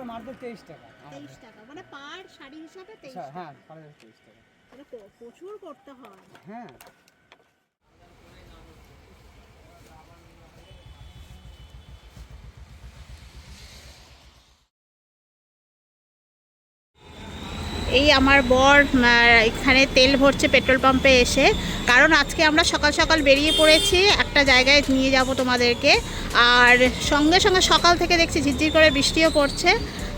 আমার মার্কেট তেইশ টাকা। তেইশ টাকা মানে পার শাড়ি হিসাবে তেইশ আচ্ছা, হ্যাঁ পার তেইশ টাকা। প্রচুর করতে হয়। হ্যাঁ এই আমার বর এখানে তেল ভরছে পেট্রোল পাম্পে এসে। কারণ আজকে আমরা সকাল সকাল বেরিয়ে পড়েছি, একটা জায়গায় নিয়ে যাব তোমাদেরকে। আর সঙ্গে সঙ্গে সকাল থেকে দেখছি ঝিরঝির করে বৃষ্টিও পড়ছে।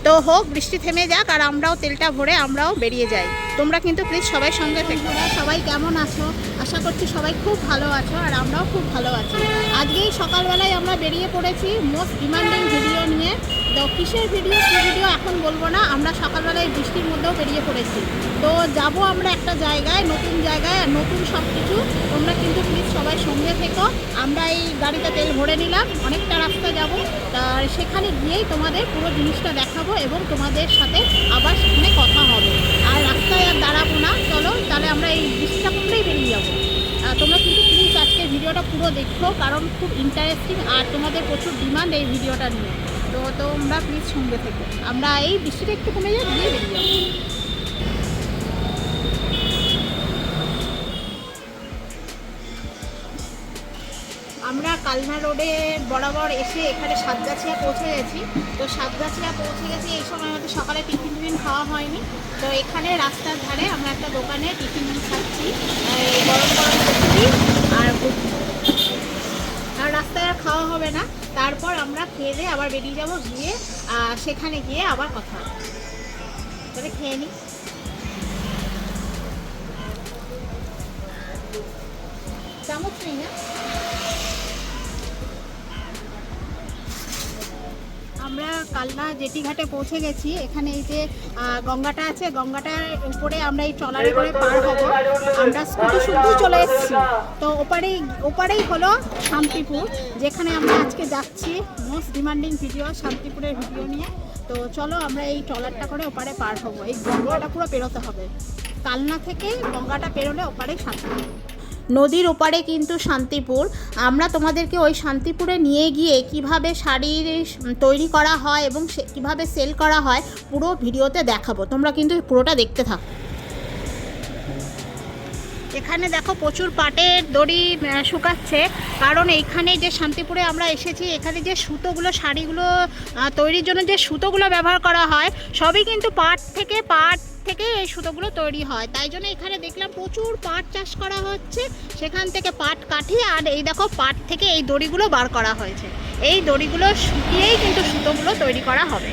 তো হোক, বৃষ্টি থেমে যাক আর আমরাও তেলটা ভরে আমরাও বেরিয়ে যাই। তোমরা কিন্তু প্লিজ সবাই সঙ্গে থেকে। সবাই কেমন আছো? আশা করছি সবাই খুব ভালো আছো আর আমরাও খুব ভালো আছি। আজকেই সকালবেলায় আমরা বেরিয়ে পড়েছি মোস্ট ডিমান্ডিং ভিডিও নিয়ে। তো কিসের ভিডিও কী ভিডিও এখন বলব না, আমরা সকালবেলায় বৃষ্টির মধ্যেও বেরিয়ে পড়েছি। তো যাব আমরা একটা জায়গায়, নতুন জায়গায়, আর নতুন সব কিছু তোমরা কিন্তু প্লিজ সবাই সঙ্গে থেকো। আমরা এই গাড়িতে তেল ভরে নিলাম, অনেকটা রাস্তা যাব। আর সেখানে গিয়েই তোমাদের পুরো জিনিসটা দেখাবো এবং তোমাদের সাথে আবার সেখানে কথা হবে। আর রাস্তায় আর দাঁড়াবো না। তাহলে আমরা এই বৃষ্টিটা কমলেই বেরিয়ে যাব। তোমরা কিন্তু প্লিজ আজকে ভিডিওটা পুরো দেখো, কারণ খুব ইন্টারেস্টিং আর তোমাদের প্রচুর ডিমান্ড এই ভিডিওটা নিয়ে। তো তোমরা প্লিজ সঙ্গে থেকে। আমরা এই বৃষ্টিটা একটু কমে যাই দিয়ে বেরিয়ে যাব। কালনা রোডে বরাবর এসে এখানে সাতগাছিয়া পৌঁছে গেছি। তো সাতগাছিয়া পৌঁছে গেছি এই সময় আমাদের সকালে টিফিন টিফিন খাওয়া হয়নি। তো এখানে রাস্তার ধারে আমরা একটা দোকানে টিফিন খাচ্ছি। গরম গরম আর আর রাস্তায় আর খাওয়া হবে না। তারপর আমরা খেয়ে দিয়ে আবার বেরিয়ে যাব গিয়ে সেখানে গিয়ে আবার কথা হবে। তবে খেয়ে নিই চামচ নেই না? আমরা কালনা জেটি ঘাটে পৌঁছে গেছি। এখানে এই যে গঙ্গাটা আছে, গঙ্গাটার উপরে আমরা এই ট্রলারে করে পার হব। আমরা স্কুটি শুদ্ধ চলে এসেছি। তো ওপারেই ওপারেই হলো শান্তিপুর, যেখানে আমরা আজকে যাচ্ছি। মোস্ট ডিমান্ডিং ভিডিও শান্তিপুরের ভিডিও নিয়ে। তো চলো আমরা এই ট্রলারটা করে ওপারে পার হব। এই গঙ্গাটা পুরো পেরোতে হবে। কালনা থেকে গঙ্গাটা পেরোলে ওপারে শান্তিপুর। নদীর ওপারে কিন্তু শান্তিপুর। আমরা তোমাদেরকে ওই শান্তিপুরে নিয়ে গিয়ে কীভাবে শাড়ির তৈরি করা হয় এবং কীভাবে সেল করা হয় পুরো ভিডিওতে দেখাবো। তোমরা কিন্তু পুরোটা দেখতে থাকো। এখানে দেখো প্রচুর পাটের দড়ি শুকাচ্ছে। কারণ এইখানে যে শান্তিপুরে আমরা এসেছি, এখানে যে সুতোগুলো, শাড়িগুলো তৈরির জন্য যে সুতোগুলো ব্যবহার করা হয়, সবই কিন্তু পাট থেকে পাট থেকে এই সুতোগুলো তৈরি হয়। তাই জন্য এখানে দেখলাম প্রচুর পাট চাষ করা হচ্ছে। সেখান থেকে পাট কাঠি আর এই দেখো পাট থেকে এই দড়িগুলো বার করা হয়েছে। এই দড়িগুলো শুকিয়েই কিন্তু সুতোগুলো তৈরি করা হবে।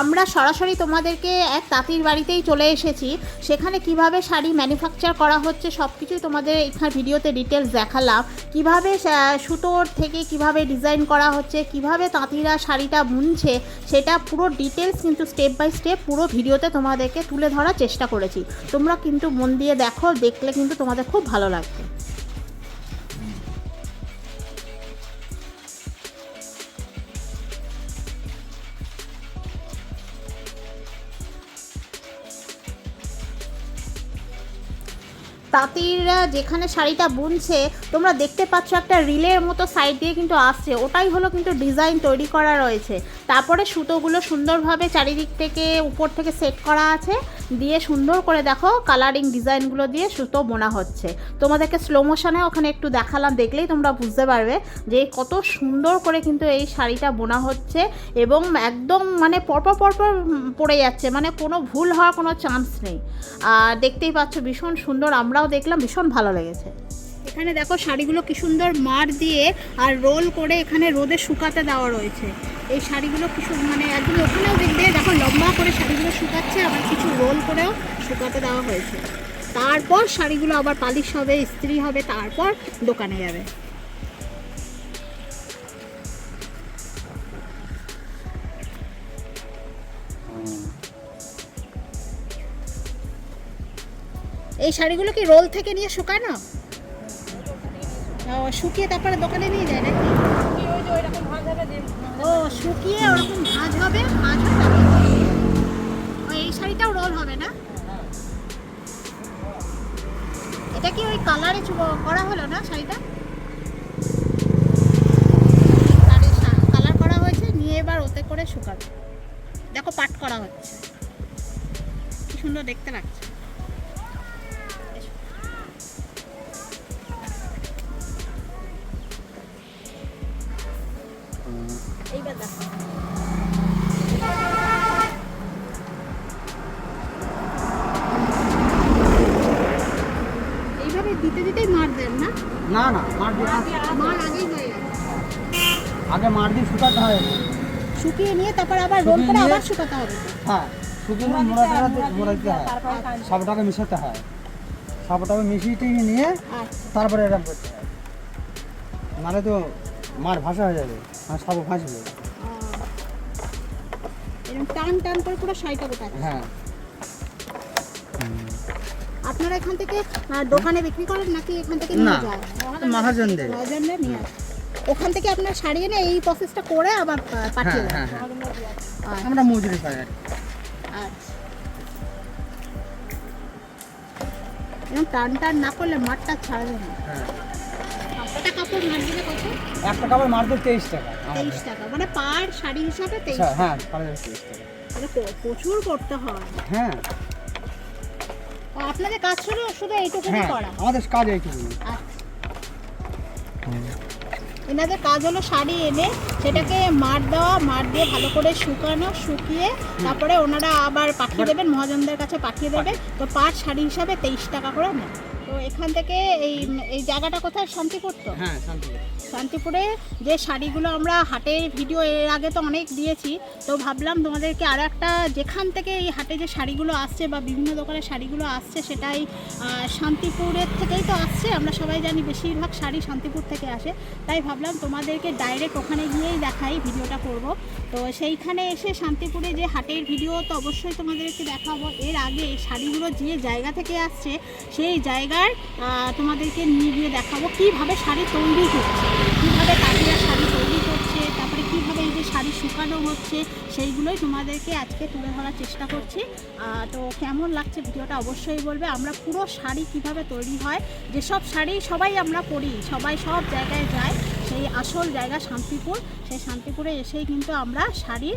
আমরা সরাসরি তোমাদেরকে এক তাঁতির বাড়িতেই চলে এসেছি। সেখানে কীভাবে শাড়ি ম্যানুফ্যাকচার করা হচ্ছে সব কিছুই তোমাদের এখানে ভিডিওতে ডিটেলস দেখালাম। কীভাবে সুতোর থেকে কীভাবে ডিজাইন করা হচ্ছে, কীভাবে তাঁতিরা শাড়িটা বুনছে, সেটা পুরো ডিটেলস কিন্তু স্টেপ বাই স্টেপ পুরো ভিডিওতে তোমাদেরকে তুলে ধরার চেষ্টা করেছি। তোমরা কিন্তু মন দিয়ে দেখো, দেখলে কিন্তু তোমাদের খুব ভালো লাগবে। তাঁতিরা যেখানে শাড়িটা বুনছে, তোমরা দেখতে পাচ্ছ একটা রিলের মতো সাইড দিয়ে কিন্তু আসছে। ওটাই হলো কিন্তু ডিজাইন তৈরি করা রয়েছে। তারপরে সুতোগুলো সুন্দরভাবে চারিদিক থেকে উপর থেকে সেট করা আছে। দিয়ে সুন্দর করে দেখো কালারিং ডিজাইনগুলো দিয়ে সুতো বোনা হচ্ছে। তোমাদেরকে স্লো মোশনে ওখানে একটু দেখালাম, দেখলেই তোমরা বুঝতে পারবে যে কত সুন্দর করে কিন্তু এই শাড়িটা বোনা হচ্ছে এবং একদম মানে পরপর পরপর পড়ে যাচ্ছে মানে কোনো ভুল হওয়ার কোনো চান্স নেই। আর দেখতেই পাচ্ছ ভীষণ সুন্দর, আমরাও দেখলাম, ভীষণ ভালো লেগেছে। এখানে দেখো শাড়িগুলো কি সুন্দর মার দিয়ে আর রোল করে এখানে রোদে শুকাতে দেওয়া রয়েছে। এই শাড়িগুলো কি সু- মানে একদম ওখানেও দেখবে দেখো লম্বা করে শাড়িগুলো শুকাচ্ছে, আবার কিছু রোল করেও শুকাতে দেওয়া হয়েছে। তারপর শাড়িগুলো আবার পালিশ হবে, ইস্ত্রি হবে, তারপর দোকানে যাবে। এই শাড়িগুলো কি রোল থেকে নিয়ে শুকানো? শুকিয়ে তারপরে দোকানে নিয়ে যায় নাকি? হবে ও শুকিয়ে ওরকম ভাজ হবে ভাজ ও, এই শাড়িটাও রোল হবে না? এটা কি ওই কালারে করা হলো না শাড়িটা? কালার করা হয়েছে নিয়ে এবার ওতে করে শুকাবে। দেখো পাট করা হচ্ছে। কি সুন্দর দেখতে লাগছে। হয়। শুকিয়ে নিয়ে তারপর আবার রোল করে আবার শুকাতে হবে। হ্যাঁ শুকিয়ে হয় কাজ সাবটাকে মিশাতে হয়। সাবটাকে মিশিয়ে নিয়ে আচ্ছা। তারপরে এরকম করতে হয়। নাহলে তো মার ভাষা হয়ে যাবে আর সাবু ফাঁসবে টান টান করে পুরো শাড়িটা হ্যাঁ। আপনারা এখান থেকে দোকানে বিক্রি করেন নাকি এখান থেকে নিয়ে যায় মহাজনদের। মহাজনরা নিয়ে আসে ওখান থেকে আপনার শাড়ি এনে এই প্রসেসটা করে আবার পাঠিয়ে হ্যাঁ দেন হ্যাঁ হ্যাঁ। আচ্ছা, আমরা মজুরি পাই আর আচ্ছা। এরকম টান টান না করলে মাঠটা ছাড়বে না। হ্যাঁ। একটা কাপড় মার দিলে কত? একটা কাপড় তেইশ টাকা। তেইশ টাকা। মানে পার শাড়ি হিসাবে তেইশ আচ্ছা, হ্যাঁ তেইশ টাকা। মানে প্রচুর করতে হয়। হ্যাঁ। আপনাদের কাজ শুধু শুধু এইটুকুনি হ্যাঁ করা? আমাদের কাজ এইটুকু আচ্ছা। এনাদের কাজ হলো শাড়ি এনে সেটাকে মার দেওয়া, মার দিয়ে ভালো করে শুকানো, শুকিয়ে তারপরে ওনারা আবার পাঠিয়ে দেবেন, মহাজনদের কাছে পাঠিয়ে দেবে তো পাট শাড়ি হিসাবে তেইশ টাকা করে নেয় তো এখান থেকে এই এই জায়গাটা কোথায়? শান্তিপুর তো? হ্যাঁ শান্তি শান্তিপুরে যে শাড়িগুলো আমরা হাটের ভিডিও এর আগে তো অনেক দিয়েছি, তো ভাবলাম তোমাদেরকে আর একটা যেখান থেকে এই হাটে যে শাড়িগুলো আসছে বা বিভিন্ন দোকানের শাড়িগুলো আসছে সেটাই শান্তিপুরের থেকেই তো আসছে, আমরা সবাই জানি বেশিরভাগ শাড়ি শান্তিপুর থেকে আসে, তাই ভাবলাম তোমাদেরকে ডাইরেক্ট ওখানে গিয়েই দেখাই ভিডিওটা করব। তো সেইখানে এসে শান্তিপুরে যে হাটের ভিডিও তো অবশ্যই তোমাদেরকে দেখাবো, এর আগে শাড়িগুলো যে জায়গা থেকে আসছে সেই জায়গার তোমাদেরকে নিয়ে গিয়ে দেখাবো কীভাবে শাড়ি তৈরি হচ্ছে। কীভাবে কাটিয়া শাড়ি তৈরি করছে, তারপরে কীভাবে এই যে শাড়ি শুকানো হচ্ছে, সেইগুলোই তোমাদেরকে আজকে তুলে ধরার চেষ্টা করছি। তো কেমন লাগছে ভিডিওটা অবশ্যই বলবে। আমরা পুরো শাড়ি কীভাবে তৈরি হয়, যেসব শাড়ি সবাই আমরা পরি, সবাই সব জায়গায় যায়, সেই আসল জায়গা শান্তিপুর। সেই শান্তিপুরে এসেই কিন্তু আমরা শাড়ির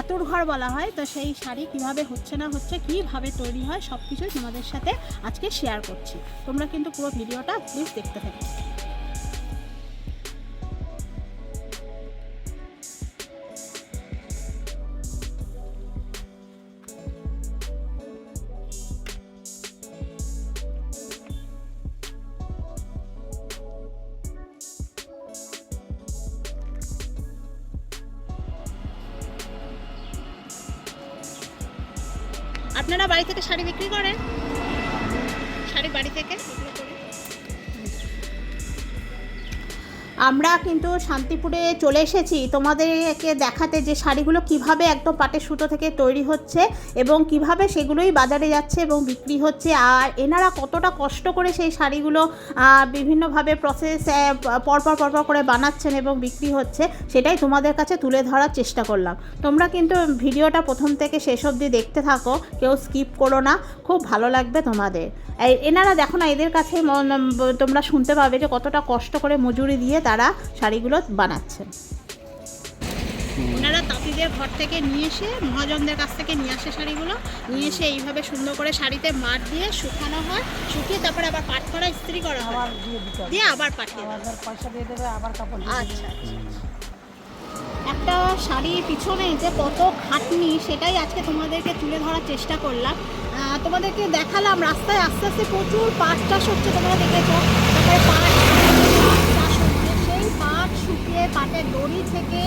আতুর ঘর বলা হয়। তো সেই শাড়ি কীভাবে হচ্ছে না হচ্ছে, কীভাবে তৈরি হয় সব কিছুই তোমাদের সাথে আজকে শেয়ার করছি। তোমরা কিন্তু পুরো ভিডিওটা প্লিজ দেখতে থাকো। আপনারা বাড়ি থেকে শাড়ি বিক্রি করেন? শাড়ি বাড়ি থেকে? বিক্রি আমরা কিন্তু শান্তিপুরে চলে এসেছি। তোমাদেরকে দেখাতে যে শাড়িগুলো কীভাবে একদম পাটের সুতো থেকে তৈরি হচ্ছে এবং কীভাবে সেগুলোই বাজারে যাচ্ছে এবং বিক্রি হচ্ছে। আর এনারা কতটা কষ্ট করে সেই শাড়িগুলো বিভিন্নভাবে প্রসেস পরপর পরপর করে বানাচ্ছেন এবং বিক্রি হচ্ছে, সেটাই তোমাদের কাছে তুলে ধরার চেষ্টা করলাম। তোমরা কিন্তু ভিডিওটা প্রথম থেকে শেষ অবধি দেখতে থাকো, কেউ স্কিপ করো না, খুব ভালো লাগবে তোমাদের। এনারা দেখো না, এদের কাছে তোমরা শুনতে পাবে যে কতটা কষ্ট করে মজুরি দিয়ে তারা শাড়িগুলো বানাচ্ছেন ওনারা তাঁতিদের ঘর থেকে নিয়ে এসে মহাজনদের কাছ থেকে নিয়ে আসে শাড়িগুলো। নিয়ে এসে এইভাবে সুন্দর করে শাড়িতে মার দিয়ে শুকানো হয়। শুকিয়ে তারপরে আবার পাট করা ইস্ত্রি করা হয়। আবার দিয়ে দিতে দিয়ে আবার পাঠিয়ে পয়সা দিয়ে দেবে আবার কাপড় আচ্ছা আচ্ছা একটা শাড়ির পিছনে যে কত খাটনি সেটাই আজকে তোমাদেরকে তুলে ধরার চেষ্টা করলাম। তোমাদেরকে দেখালাম রাস্তায় আস্তে আস্তে প্রচুর পাট চাষ হচ্ছে তোমরা দেখেছ। তারপরে পাট চাষ হচ্ছে সেই পাট শুকিয়ে পাটের দড়ি থেকে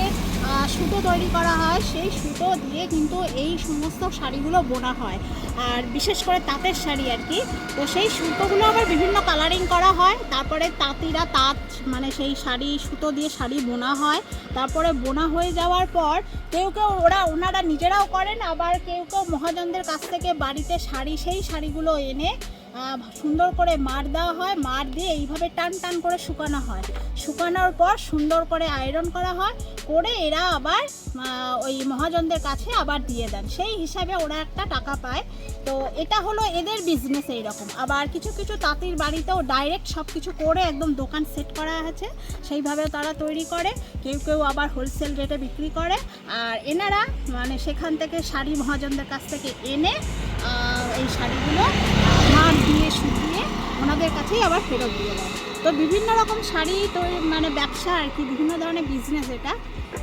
সুতো তৈরি করা হয়, সেই সুতো দিয়ে কিন্তু এই সমস্ত শাড়িগুলো বোনা হয়। আর বিশেষ করে তাঁতের শাড়ি আর কি। তো সেই সুতোগুলো আবার বিভিন্ন কালারিং করা হয়। তারপরে তাঁতিরা তাঁত মানে সেই শাড়ি, সুতো দিয়ে শাড়ি বোনা হয়। তারপরে বোনা হয়ে যাওয়ার পর কেউ কেউ ওরা, ওনারা নিজেরাও করেন। আবার কেউ কেউ মহাজনদের কাছ থেকে বাড়িতে শাড়ি, সেই শাড়িগুলো এনে সুন্দর করে মার দেওয়া হয়, মার দিয়ে এইভাবে টান টান করে শুকানো হয়। শুকানোর পর সুন্দর করে আয়রন করা হয়, করে এরা আবার ওই মহাজনদের কাছে আবার দিয়ে দেন। সেই হিসাবে ওরা একটা টাকা পায়। তো এটা হলো এদের বিজনেস এইরকম। আবার কিছু কিছু তাঁতির বাড়িতেও ডাইরেক্ট সব কিছু করে একদম দোকান সেট করা আছে। সেইভাবে তারা তৈরি করে। কেউ কেউ আবার হোলসেল রেটে বিক্রি করে। আর এনারা মানে সেখান থেকে শাড়ি মহাজনদের কাছ থেকে এনে এই শাড়িগুলো দিয়ে শুকিয়ে ওনাদের কাছেই আবার ফেরত দিয়ে দেয়। তো বিভিন্ন রকম শাড়ি তো মানে ব্যবসা আর কি, বিভিন্ন ধরনের বিজনেস এটা।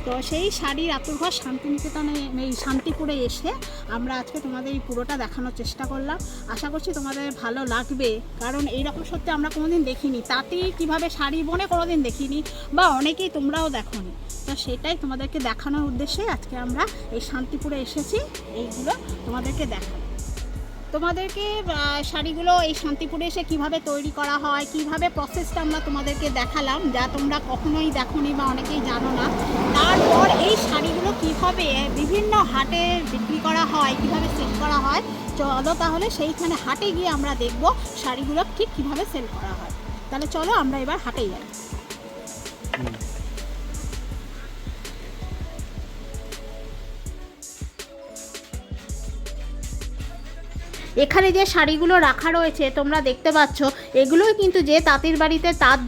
তো সেই শাড়ির আতুরঘর শান্তিনিকেতনে এই শান্তিপুরে এসে আমরা আজকে তোমাদের এই পুরোটা দেখানোর চেষ্টা করলাম। আশা করছি তোমাদের ভালো লাগবে। কারণ এইরকম সত্যি আমরা কোনোদিন দেখিনি। তাঁতি কীভাবে শাড়ি বনে কোনোদিন দেখিনি বা অনেকেই তোমরাও দেখোনি। তো সেটাই তোমাদেরকে দেখানোর উদ্দেশ্যে আজকে আমরা এই শান্তিপুরে এসেছি। এইগুলো তোমাদেরকে দেখাবো। তোমাদেরকে শাড়িগুলো এই শান্তিপুরে এসে কীভাবে তৈরি করা হয়, কীভাবে প্রসেসটা আমরা তোমাদেরকে দেখালাম, যা তোমরা কখনোই দেখোনি বা অনেকেই জানো না। তারপর এই শাড়িগুলো কীভাবে বিভিন্ন হাটে বিক্রি করা হয়, কীভাবে সেল করা হয়, চলো তাহলে সেইখানে হাটে গিয়ে আমরা দেখব শাড়িগুলো ঠিক কীভাবে সেল করা হয়। তাহলে চলো আমরা এবার হাটে যাই। এখানে যে শাড়িগুলো রাখা রয়েছে, তোমরা দেখতে পাচ্ছ, এগুলোই কিন্তু যে তাঁতির বাড়িতে তাঁত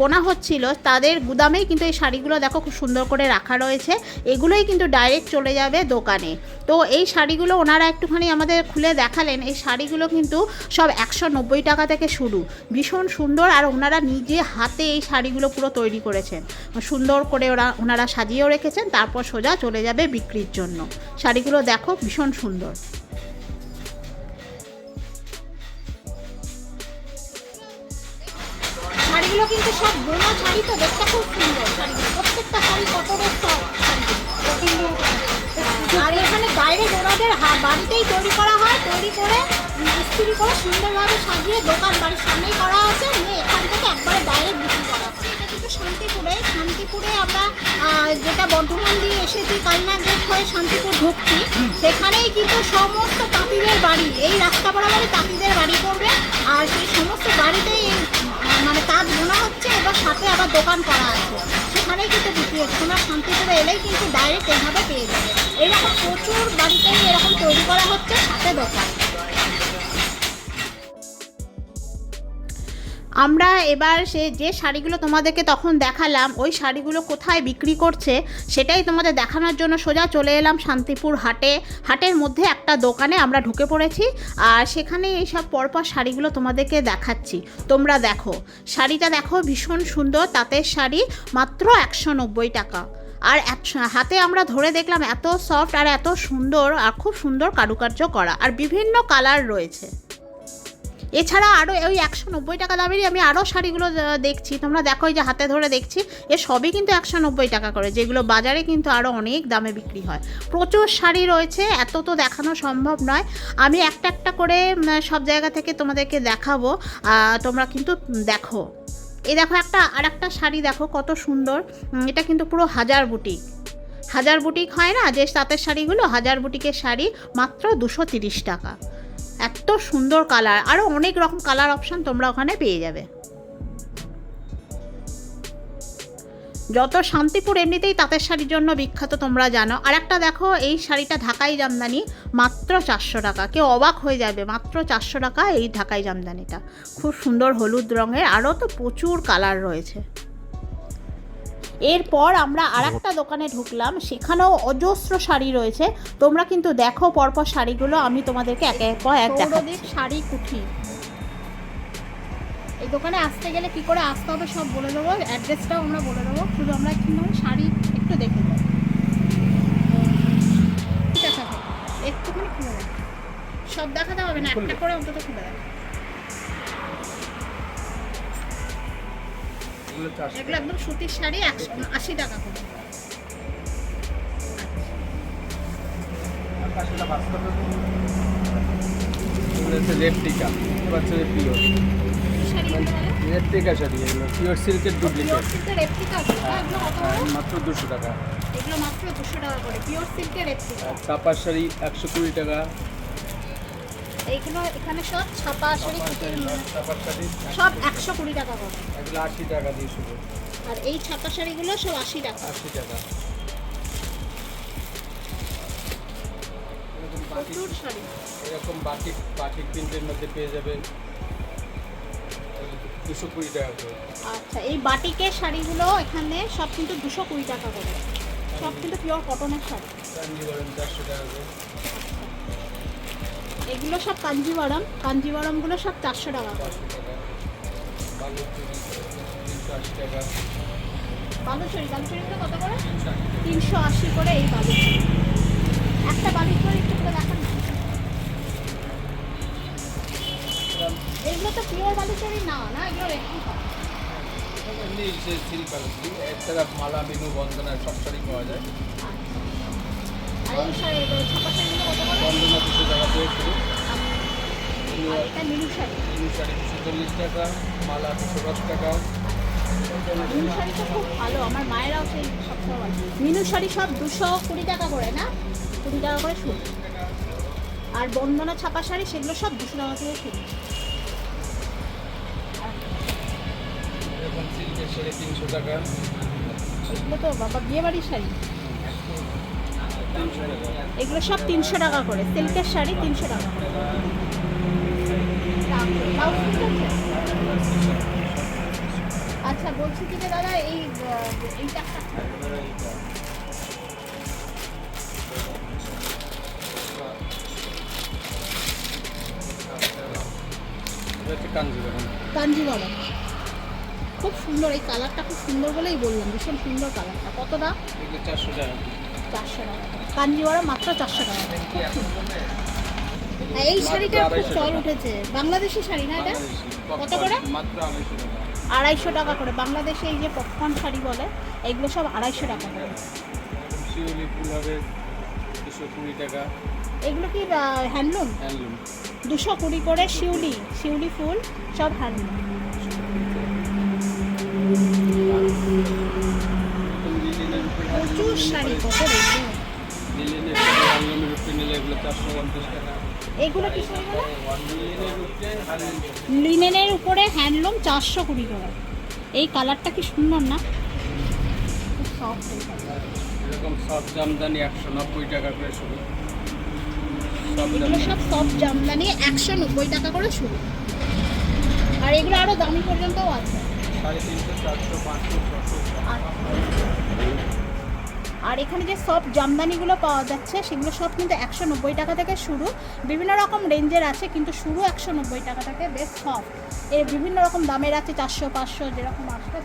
বোনা হচ্ছিল, তাদের গুদামেই কিন্তু এই শাড়িগুলো দেখো খুব সুন্দর করে রাখা রয়েছে। এগুলোই কিন্তু ডাইরেক্ট চলে যাবে দোকানে। তো এই শাড়িগুলো ওনারা একটুখানি আমাদের খুলে দেখালেন, এই শাড়িগুলো কিন্তু সব একশো নব্বই টাকা থেকে শুরু। ভীষণ সুন্দর, আর ওনারা নিজে হাতে এই শাড়িগুলো পুরো তৈরি করেছেন। সুন্দর করে ওরা, ওনারা সাজিয়েও রেখেছেন, তারপর সোজা চলে যাবে বিক্রির জন্য। শাড়িগুলো দেখো ভীষণ সুন্দর। শাড়িগুলো কিন্তু সব বোনা শাড়ি তো দেখতে খুব সুন্দর। শাড়িগুলো প্রত্যেকটা শাড়ি সব আর এখানে বাইরে ওনাদের হা- বাড়িতেই তৈরি করা হয়, তৈরি করে ইস্ত্রি করে সুন্দরভাবে সাজিয়ে দোকান বাড়ির সামনেই করা আছে। নিয়ে এখান থেকে একবারে বাইরে বিক্রি করা কিন্তু শান্তিপুরে শান্তিপুরে আমরা যেটা বর্ধমান দিয়ে এসেছি কালনা গেট হয়ে শান্তিপুর ঢুকছি, সেখানেই কিন্তু সমস্ত তাঁতিদের বাড়ি, এই রাস্তা বরাবরই তাঁতিদের বাড়ি পড়বে। আর সেই সমস্ত বাড়িতেই মানে তাঁত বোনা হচ্ছে এবার সাথে আবার দোকান করা আছে। সেখানেই কিন্তু বিক্রি হচ্ছে। তোমরা শান্তিপুরে এলেই কিন্তু ডাইরেক্ট এইভাবে পেয়ে যাবে। এরকম প্রচুর বাড়িতেই এরকম তৈরি করা হচ্ছে সাথে দোকান। আমরা এবার সে যে শাড়িগুলো তোমাদেরকে তখন দেখালাম, ওই শাড়িগুলো কোথায় বিক্রি করছে সেটাই তোমাদের দেখানোর জন্য সোজা চলে এলাম শান্তিপুর হাটে। হাটের মধ্যে একটা দোকানে আমরা ঢুকে পড়েছি আর সেখানে এইসব পরপর শাড়িগুলো তোমাদেরকে দেখাচ্ছি। তোমরা দেখো, শাড়িটা দেখো ভীষণ সুন্দর, তাঁতের শাড়ি মাত্র একশো নব্বই টাকা। আর হাতে আমরা ধরে দেখলাম এত সফট আর এত সুন্দর আর খুব সুন্দর কারুকার্য করা। আর বিভিন্ন কালার রয়েছে। এছাড়া আরও ওই একশো নব্বই টাকা দামেরই আমি আরও শাড়িগুলো দেখছি। তোমরা দেখো যে হাতে ধরে দেখছি, এ সবই কিন্তু একশো নব্বই টাকা করে, যেগুলো বাজারে কিন্তু আরও অনেক দামে বিক্রি হয়। প্রচুর শাড়ি রয়েছে, এত তো দেখানো সম্ভব নয়। আমি একটা একটা করে সব জায়গা থেকে তোমাদেরকে দেখাবো তোমরা কিন্তু দেখো। এই দেখো একটা আর একটা শাড়ি দেখো, কত সুন্দর। এটা কিন্তু পুরো হাজার বুটিক। হাজার বুটিক হয় না, যে তাঁতের শাড়িগুলো, হাজার বুটিকের শাড়ি মাত্র দুশো তিরিশ টাকা। এত সুন্দর কালার আরও অনেক রকম কালার অপশান তোমরা ওখানে পেয়ে যাবে। যত শান্তিপুর এমনিতেই তাঁতের শাড়ির জন্য বিখ্যাত তোমরা জানো। আর একটা দেখো, এই শাড়িটা ঢাকাই জামদানি, মাত্র চারশো টাকা। কেউ অবাক হয়ে যাবে, মাত্র চারশো টাকা এই ঢাকাই জামদানিটা। খুব সুন্দর হলুদ রঙের আরও তো প্রচুর কালার রয়েছে। এরপর আমরা আর একটা দোকানে ঢুকলাম সেখানেও অজস্র শাড়ি রয়েছে। তোমরা কিন্তু দেখো পরপর শাড়িগুলো আমি তোমাদেরকে এক এক পর এক দেখাচ্ছি। শাড়ি কুঠি। এই দোকানে আসতে গেলে কি করে আসতে হবে সব বলে দেবো অ্যাড্রেসটাও আমরা বলে দেবো। শুধু আমরা একটু শাড়ি একটু দেখে দেবো ঠিক আছে একটুখানি খুলে দেখ। সব দেখাতে হবে না একটা করে অন্তত খুলে দেখ। এগুলো একদম সুতির শাড়ি একশো আশি টাকা করে। রেপ্লিকা হচ্ছে পিওর? রেপ্লিকা শাড়ি এগুলো পিওর সিল্কের ডুপ্লিকেট মাত্র দুশো টাকা। এগুলো মাত্র দুশো টাকা করে পিওর সিল্কের রেপ্লিকা শাড়ি একশো কুড়ি টাকা। এইগুলো এখানে সব ছাপা শাড়ি কুটির সব একশো কুড়ি টাকা করে। এগুলো আশি টাকা দিয়ে শুরু। আর এই ছাপা শাড়িগুলো সব আশি টাকা। আশি টাকা। প্রচুর শাড়ি। এরকম বাটিক বাটিক প্রিন্টের মধ্যে পেয়ে যাবেন দুশো কুড়ি টাকা করে। আচ্ছা এই বাটিকের শাড়িগুলো এখানে সব কিন্তু দুশো কুড়ি টাকা করে। সব কিন্তু পিওর কটনের শাড়ি। চারশো টাকা করে। এগুলো সব কাঞ্জিবরম। কাঞ্জিবরমগুলো সব চারশো টাকা করে। বালুচুরি বালুচুরিগুলো কত করে? তিনশো আশি করে এই বালুচুরি। একটা বালুচুরি একটু করে দেখান এগুলো তো পিওর বালুচুরি না না? এগুলো এমনি সে সিল্ক বালুচুরি। এছাড়া মালা মেনু বন্দনা সব শাড়ি পাওয়া যায়। আর এই শাড়ি ছাপা চল্লিশ টাকা মালা দুশো দশ টাকা। মিনু শাড়ি খুব ভালো আমার মায়েরাও সেই সবসময় মিনু শাড়ি সব দুশো কুড়ি টাকা করে না? কুড়ি টাকা করে শুরু আর বন্দনা ছাপা শাড়ি সেগুলো সব দুশো টাকা থেকে শুরু তিনশো টাকা। এগুলো তো বাবা বিয়ে বাড়ির শাড়ি। এগুলো সব তিনশো টাকা করে। সিল্কের শাড়ি তিনশো টাকা করে? আচ্ছা বলছি কি যে দাদা এই এইটা কাঞ্জিবরম খুব সুন্দর এই কালারটা খুব সুন্দর বলেই বললাম ভীষণ সুন্দর কালারটা। কত দাম? চারশো টাকা। চারশো টাকা। কাঞ্জিবরম মাত্র চারশো টাকা। এই শাড়িটা খুব চল উঠেছে। বাংলাদেশি শাড়ি না এটা? কত করে? আড়াইশো টাকা করে। বাংলাদেশে এই যে পপকর্ন শাড়ি বলে এগুলো সব আড়াইশো টাকা করে। টাকা। এগুলো কি হ্যান্ডলুম দুশো কুড়ি করে শিউলি শিউলি ফুল সব হ্যান্ডলুম প্রচুর শাড়ি কত রেট? এগুলো টাকা। কি লিনেনের উপরে হ্যান্ডলুম চারশো কুড়ি করে। এই কালারটা কি সুন্দর না? খুব এরকম সব জামদানি একশো নব্বই টাকা করে শুরু। সব এগুলো জামদানি। সব সব জামদানি একশো নব্বই টাকা করে শুরু। আর এগুলো আরও দামি পর্যন্তও আছে। সাড়ে তিনশো চারশো পাঁচশো ছশো। আর এখানে যে সব জামদানিগুলো পাওয়া যাচ্ছে সেগুলো সব কিন্তু একশো নব্বই টাকা থেকে শুরু। বিভিন্ন রকম রেঞ্জের আছে কিন্তু শুরু একশো নব্বই টাকা থেকে বেশ সফট এর বিভিন্ন রকম দামের আছে চারশো পাঁচশো যেরকম আসবে।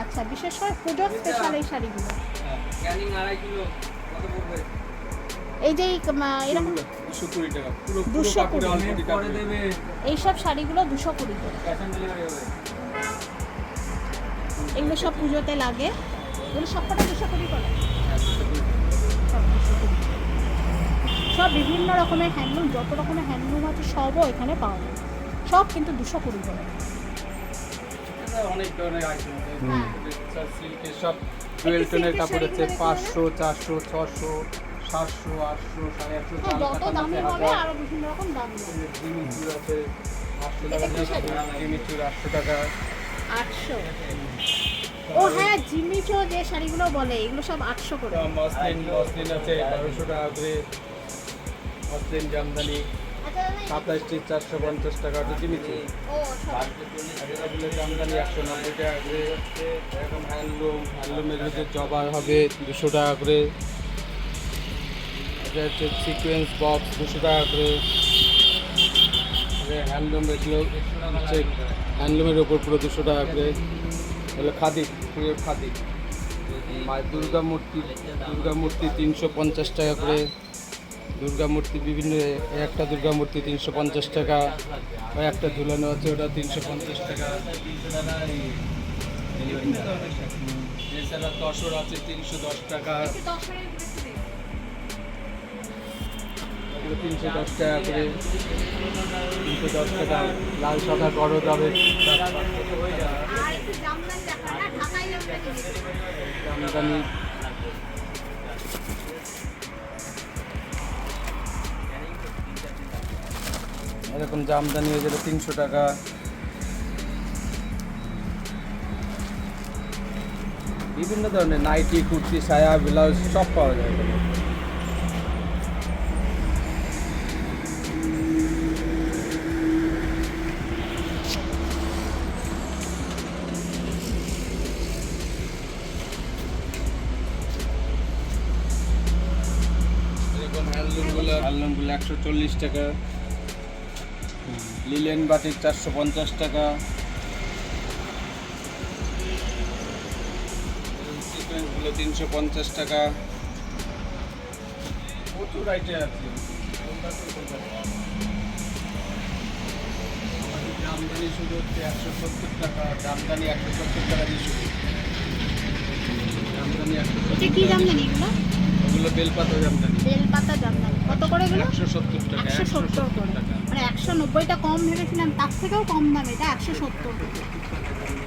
আচ্ছা বিশেষ করে পুজোর স্পেশাল এই শাড়িগুলো। এই যে এরকম দুশো কুড়ি এইসব শাড়িগুলো দুশো কুড়ি করে। এগুলো সব পুজোতে লাগে। এগুলো সবকটা দুশো কুড়ি করে। সব বিভিন্ন রকমের হ্যান্ডলুম যত রকমের হ্যান্ডলুম আছে সবও এখানে পাওয়া যায়। সব কিন্তু দুশো কুড়ি করে। অনেক ধরনের আইটেম। সিল্কের সব টোনের কাপড় শাড়িগুলো পাঁচশো চারশো ছশো সাতশো আটশো সাড়ে আটশো হ্যাঁ, চার যত টাকা দামি আছে হবে হাজার আরও বিভিন্ন রকম দাম হবে। জিমিচুর আছে আটশো টাকা জিমিচুর আটশো টাকা। আটশো। ও হ্যাঁ জিমিচো যে শাড়িগুলো বলে এগুলো সব আটশো করে। মসলিন মসলিন আছে বারোশো টাকা করে। মসলিন জামদানি আচ্ছা দাদা এই- সাতাশ স্টিচ চারশো পঞ্চাশ টাকা ও সব। এগুলো জামদানি একশো নব্বই টাকা করে। এরকম হ্যান্ডলুম হ্যান্ডলুমের ভিতরে জবার হবে দুশো টাকা করে। এটা হচ্ছে সিকোয়েন্স বক্স দুশো টাকা করে। হ্যান্ডলুম এগুলো হচ্ছে হ্যান্ডলুমের ওপর পুরো দুশো টাকা করে। এগুলো খাদি পুরো খাদি। মায়ের দুর্গা মূর্তি দুর্গা মূর্তি তিনশো পঞ্চাশ টাকা করে। দুর্গা মূর্তি বিভিন্ন একটা দুর্গা মূর্তি তিনশো পঞ্চাশ টাকা ওই একটা ঝুলানো আছে ওটা তিনশো পঞ্চাশ টাকা। এছাড়া আছে তিনশো দশ টাকা। তিনশো দশ টাকা করে। তিনশো দশ টাকা। লাল সাদা বড় যাবে জামদানি জামদানি হয়ে যাবে তিনশো টাকা। বিভিন্ন ধরনের নাইটি কুর্তি, সায়া, ব্লাউজ সব পাওয়া যায় একশো চল্লিশ টাকা। লিলেন বাটিক চারশো পঞ্চাশ টাকা। সিকোয়েন্সগুলো তিনশো পঞ্চাশ টাকা। প্রচুর আইটেম আছে। জামদানি শুরু হচ্ছে একশো সত্তর টাকা জামদানি একশো সত্তর টাকা দিয়ে শুরু। জামদানি একশো এটা কি জামদানি এগুলো? ওগুলো বেলপাতা জামদানি। বেলপাতা জামদানি। কত করে এগুলো? একশো সত্তর টাকা একশো সত্তর করে। মানে একশো নব্বইটা কম ভেবেছিলাম তার থেকেও কম দাম এটা একশো সত্তর।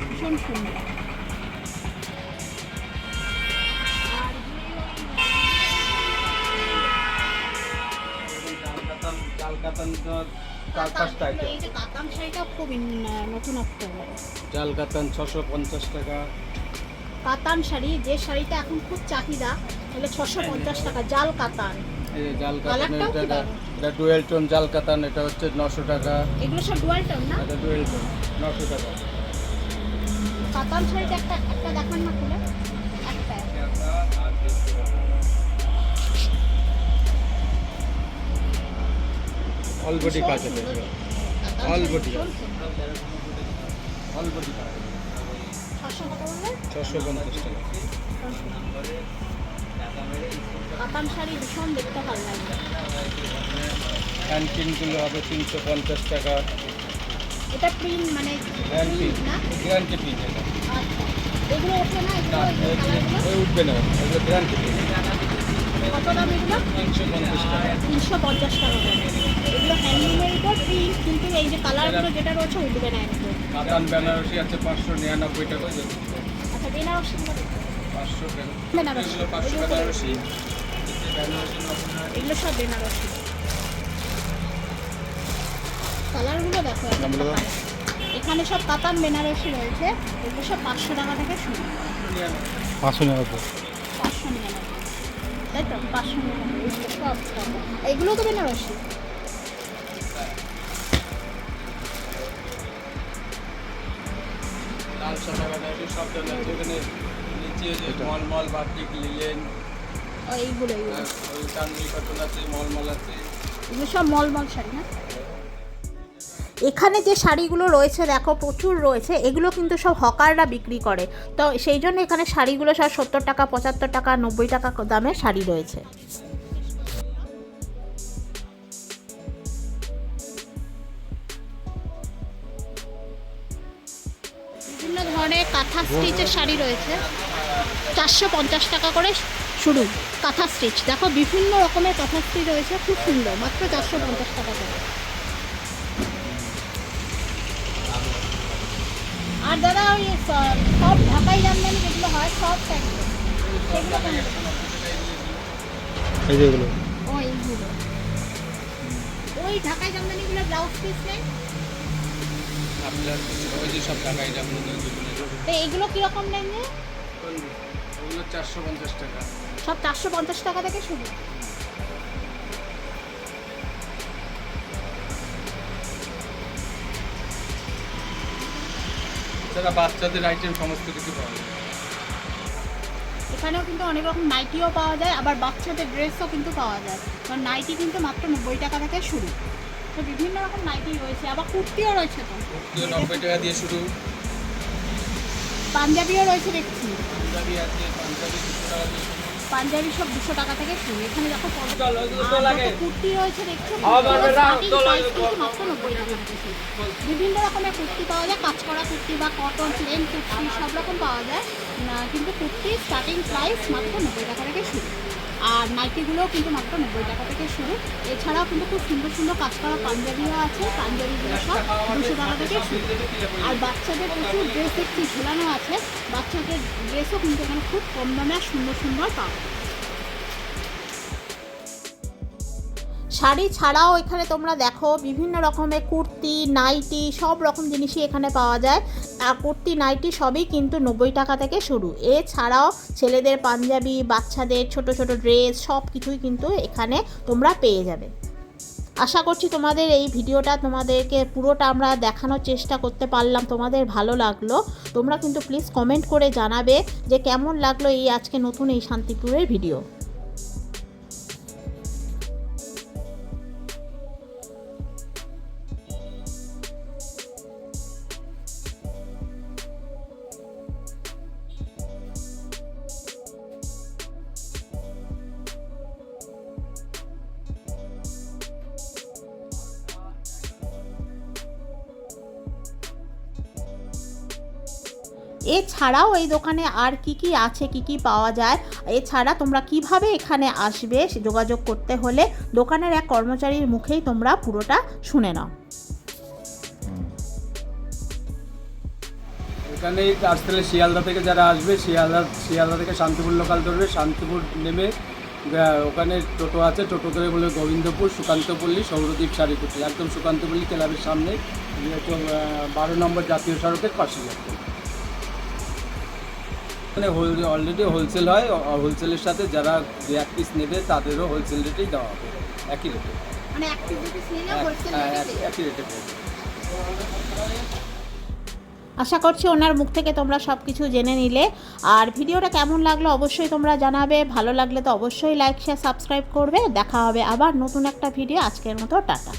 ভীষণ সুন্দর। জাল কাতান ছশো পঞ্চাশ টাকা। কাতান শাড়ি যে শাড়িটা এখন খুব চাহিদা তাহলে ছশো পঞ্চাশ টাকা জাল কাতান। এই জাল কাতানের কালারটাও কি এটা এটা ডুয়েল টোন জাল কাতান এটা হচ্ছে নশো টাকা। এগুলো সব ডুয়াল টোন না? এটা ডুয়েল টোন নশো টাকা। কাতান শাড়িটা একটা একটা দেখান না খুলে। একটা। অল বডি কাজ আছে। কাতান কাজ। সুন্দর। অল বডি কাজ ছশো কত বললেন ছশো পঞ্চাশ টাকা। কাতান শাড়ি ভীষণ দেখতে ভালো লাগে। হ্যান্ড হবে তিনশো পঞ্চাশ টাকা। এটা প্রিন্ট মানে গ্যারান্টি প্রিন্ট এটা। আচ্ছা। এগুলো ওঠে না? এগুলো উঠবে না এগুলো গ্যারান্টি প্রিন্ট কত দাম এগুলো? তিনশো পঞ্চাশ টাকা। তিনশো পঞ্চাশ টাকা এগুলো হ্যান্ডলুমের উপর প্রিন্ট কিন্তু এই যে কালারগুলো যেটা রয়েছে উঠবে না একদম। কাতান বেনারসি আছে পাঁচশো নিরানব্বই টাকা। আচ্ছা দেখতে পাঁচশো বেনারসি। এগুলো পাঁচশো বেনারসি সব বেনারসি। কালারগুলো দেখো এখানে সব কাতান বেনারসি রয়েছে এগুলো সব পাঁচশো টাকা থেকে শুরু। পাঁচশো নিরানব্বই পাঁচশো নিরানব্বই তাই তো? পাঁচশো নিরানব্বই এগুলো সব সব এগুলো তো বেনারসি। লাল সাদা বেনারসি সব যে মলমল বাটিক লিলেন এইগুলো কটন আছে মলমল আছে। এগুলো সব মলমল শাড়ি না? এখানে যে শাড়িগুলো রয়েছে দেখো প্রচুর রয়েছে এগুলো কিন্তু সব হকাররা বিক্রি করে। তো সেই জন্য এখানে শাড়িগুলো সব সত্তর টাকা পঁচাত্তর টাকা নব্বই টাকা দামে শাড়ি রয়েছে। বিভিন্ন ধরনের কাঁথা স্টিচের শাড়ি রয়েছে। চারশো পঞ্চাশ টাকা করে শুরু। কাঁথা স্টিচ দেখো বিভিন্ন রকমের কাঁথা স্টিচ রয়েছে খুব সুন্দর মাত্র চারশো পঞ্চাশ টাকা করে। আর দাদা ওই সব ঢাকাই জামদানি যেগুলো হয় সব থাকবে সেগুলো? এই যেগুলো ও এইগুলো ওই ঢাকাই জামদানিগুলো ব্লাউজ পিস নেই? আপনার ওই যে সব তো এইগুলো কীরকম নেন যে? ওগুলো চারশো পঞ্চাশ টাকা। সব চারশো পঞ্চাশ টাকা থেকে শুরু। এছাড়া বাচ্চাদের আইটেম সমস্ত কিছু পাওয়া যায়। এখানেও কিন্তু অনেক রকম নাইটিও পাওয়া যায় আবার বাচ্চাদের ড্রেসও কিন্তু পাওয়া যায়। কারণ নাইটি কিন্তু মাত্র নব্বই টাকা থেকে শুরু। তো বিভিন্ন রকম নাইটি রয়েছে আবার কুর্তিও রয়েছে তো। নব্বই টাকা দিয়ে শুরু। পাঞ্জাবিও রয়েছে দেখছি। পাঞ্জাবি আছে সব দুশো টাকা থেকে শুরু। এখানে দেখো কুর্তি রয়েছে দেখছ? নব্বই টাকা বিভিন্ন রকমের কুর্তি পাওয়া যায় কাজ করা কুর্তি বা কটন প্লেন কুর্তি সব রকম পাওয়া যায়। কিন্তু কুর্তি স্টার্টিং প্রাইস মাত্র নব্বই টাকা থেকে শুরু। আর নাইটিগুলোও কিন্তু মাত্র নব্বই টাকা থেকে শুরু। এছাড়াও কিন্তু খুব সুন্দর সুন্দর কাজ করা পাঞ্জাবিও আছে, পাঞ্জাবিগুলো সব দুশো টাকা থেকে শুরু। আর বাচ্চাদের প্রচুর ড্রেস দেখছি, ঝোলানো আছে। বাচ্চাদের ড্রেসও কিন্তু এখানে খুব কম দামে সুন্দর সুন্দর পাওয়া শাড়ি ছাড়াও এখানে তোমরা দেখো বিভিন্ন রকমের কুর্তি, নাইটি, সব রকম জিনিসই এখানে পাওয়া যায়। আর কুর্তি, নাইটি সবই কিন্তু নব্বই টাকা থেকে শুরু। এছাড়াও ছেলেদের পাঞ্জাবি, বাচ্চাদের ছোট ছোট ড্রেস সব কিছুই কিন্তু এখানে তোমরা পেয়ে যাবে। আশা করছি তোমাদের এই ভিডিওটা তোমাদেরকে পুরোটা আমরা দেখানোর চেষ্টা করতে পারলাম, তোমাদের ভালো লাগল। তোমরা কিন্তু প্লিজ কমেন্ট করে জানাবে যে কেমন লাগল এই আজকে নতুন এই শান্তিপুরের ভিডিও এছাড়াও এই দোকানে আর কি কি আছে, কি কি পাওয়া যায়? এছাড়া তোমরা কীভাবে এখানে আসবে যোগাযোগ করতে হলে দোকানের এক কর্মচারীর মুখেই তোমরা পুরোটা শুনে নাও। এখানে আসতে হলে শিয়ালদা থেকে যারা আসবে, শিয়ালদা শিয়ালদা থেকে শান্তিপুর লোকাল ধরবে। শান্তিপুর নেমে ওখানে টোটো আছে। টোটো করে বলে গোবিন্দপুর, সুকান্তপল্লী সৌরদ্বীপ শাড়িকুটি। একদম সুকান্তপল্লী ক্লাবের সামনে বারো নম্বর জাতীয় সড়কের পাশে। যাচ্ছে এখানে অলরেডি হোলসেল হয়। হোলসেলের সাথে যারা দু এক পিস নেবে তাদেরও হোলসেল রেটেই দেওয়া হবে। একই রেটে মানে হ্যাঁ, এক- একই রেটে আশা করছি ওনার মুখ থেকে তোমরা সব কিছু জেনে নিলে। আর ভিডিওটা কেমন লাগল অবশ্যই তোমরা জানাবে। ভালো লাগলে তো অবশ্যই লাইক শেয়ার সাবস্ক্রাইব করবে। দেখা হবে আবার নতুন একটা ভিডিও আজকের মতো টাটা।